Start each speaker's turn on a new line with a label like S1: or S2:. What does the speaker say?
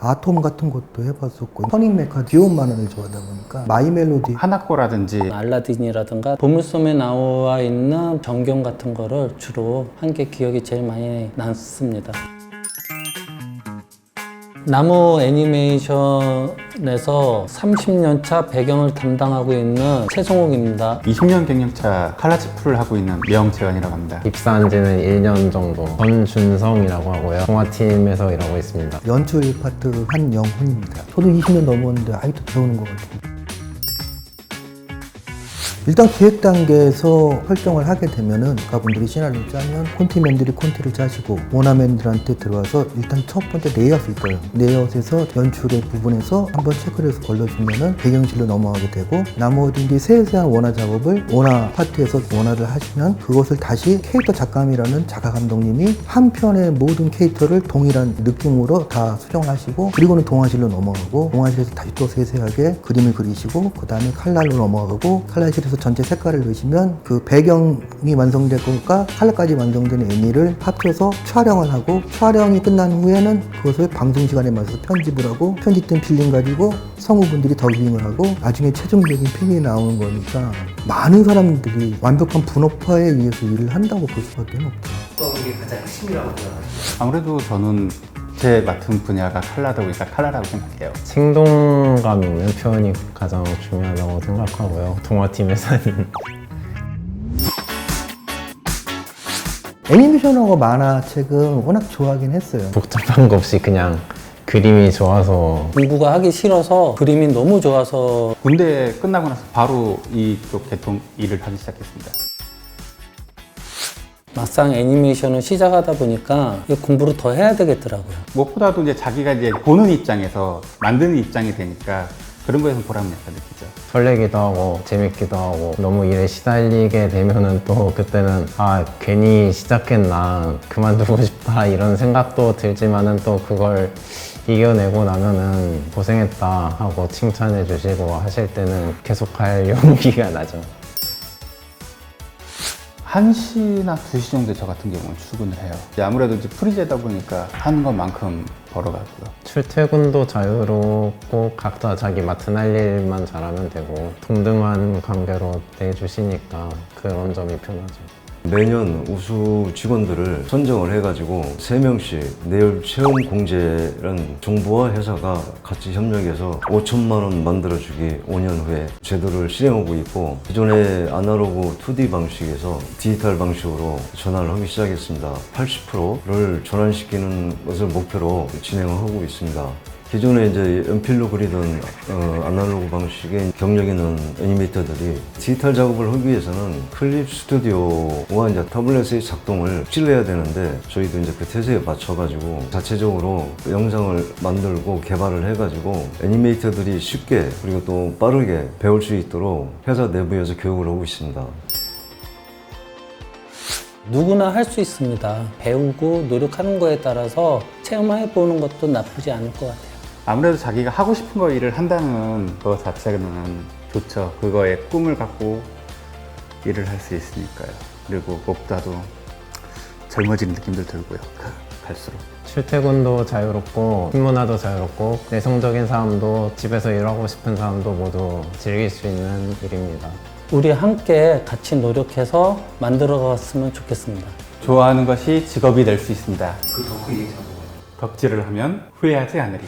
S1: 아톰 같은 것도 해봤었고 허니메카 귀여운 만화를 좋아하다 보니까 마이멜로디
S2: 하나코라든지
S3: 알라딘이라든가 보물섬에 나와 있는 전경 같은 거를 주로 한 게 기억이 제일 많이 남습니다. 나무 애니메이션에서 30년 차 배경을 담당하고 있는 최성욱입니다.
S2: 20년 경력차 칼라치프를 하고 있는 명재환이라고 합니다.
S4: 입사한 지는 1년 정도 전준성이라고 하고요 동화팀에서 일하고 있습니다
S1: 연출 파트 한영훈입니다. 저도 20년 넘었는데 아직도 배우는 것 같아요. 일단 기획 단계에서 설정을 하게 되면은 가분들이 시나리오를 짜면 콘티맨들이 콘티를 짜시고 모나맨들한테 들어와서 일단 첫 번째 레이아웃을 떠요. 레이아웃에서 연출의 부분에서 한번 체크를 해서 걸러주면은 배경실로 넘어가게 되고 나머지 이제 세세한 원화 작업을 원화 파트에서 원화를 하시면 그것을 다시 캐릭터 작감이라는 작가 감독님이 한 편의 모든 캐릭터를 동일한 느낌으로 다 수정하시고 그리고는 동화실로 넘어가고 동화실에서 다시 또 세세하게 그림을 그리시고 그 다음에 칼라로 넘어가고 칼라실에서 전체 색깔을 넣으시면 그 배경이 완성될 것과 칼라까지 완성된 애니를 합쳐서 촬영을 하고 촬영이 끝난 후에는 그것을 방송 시간에 맞춰서 편집을 하고 편집된 필름 가지고 성우분들이 더빙을 하고 나중에 최종적인 필름이 나오는 거니까 많은 사람들이 완벽한 분업화에 의해서 일을 한다고 볼 수밖에 없죠.
S2: 아무래도 저는 제 맡은 분야가 칼라다 보니까 칼라라고 생각해요.
S4: 생동감 있는 표현이 가장 중요하다고 생각하고요 동화팀에서는
S1: 애니메이션하고 만화책은 워낙 좋아하긴 했어요.
S4: 복잡한 거 없이 그냥 그림이 좋아서
S3: 공부가 하기 싫어서 그림이 너무 좋아서
S2: 군대 끝나고 나서 바로 이쪽 개통 일을 하기 시작했습니다.
S3: 막상 애니메이션을 시작하다 보니까 이 공부를 더 해야 되겠더라고요.
S2: 무엇보다도 이제 자기가 이제 보는 입장에서 만드는 입장이 되니까 그런 거에서 보람을 약간 느끼죠.
S4: 설레기도 하고 재밌기도 하고 너무 일에 시달리게 되면은 또 그때는 아 괜히 시작했나 그만두고 싶다 이런 생각도 들지만은 또 그걸 이겨내고 나면은 고생했다 하고 칭찬해 주시고 하실 때는 계속 할 용기가 나죠.
S2: 1시나 2시 정도에 저 같은 경우는 출근을 해요. 이제 아무래도 이제 프리제다 보니까 하는 것만큼 벌어가고요.
S4: 출퇴근도 자유롭고 각자 자기 맡은 할 일만 잘하면 되고 동등한 관계로 대해주시니까 그런 점이 편하죠.
S5: 매년 우수 직원들을 선정을 해가지고 세명씩 내일 체험 공제라는 정부와 회사가 같이 협력해서 5천만 원 만들어주기 5년 후에 제도를 실행하고 있고 기존의 아날로그 2D 방식에서 디지털 방식으로 전환을 하기 시작했습니다. 80%를 전환시키는 것을 목표로 진행을 하고 있습니다. 기존에 이제 연필로 그리던 어, 아날로그 방식의 경력 있는 애니메이터들이 디지털 작업을 하기 위해서는 클립 스튜디오와 이제 타블렛의 작동을 확실해야 되는데 저희도 이제 그 태세에 맞춰가지고 자체적으로 영상을 만들고 개발을 해가지고 애니메이터들이 쉽게 그리고 또 빠르게 배울 수 있도록 회사 내부에서 교육을 하고 있습니다.
S3: 누구나 할 수 있습니다. 배우고 노력하는 거에 따라서 체험해 보는 것도 나쁘지 않을 것 같아요.
S2: 아무래도 자기가 하고 싶은 거 일을 한다는 거 자체는 좋죠. 그거에 꿈을 갖고 일을 할 수 있으니까요. 그리고 무엇보다도 젊어지는 느낌도 들고요. 갈수록.
S4: 출퇴근도 자유롭고 팀 문화도 자유롭고 내성적인 사람도 집에서 일하고 싶은 사람도 모두 즐길 수 있는 일입니다.
S3: 우리 함께 같이 노력해서 만들어 갔으면 좋겠습니다.
S2: 좋아하는 것이 직업이 될 수 있습니다. 그 덕질을 하면 후회하지 않으리.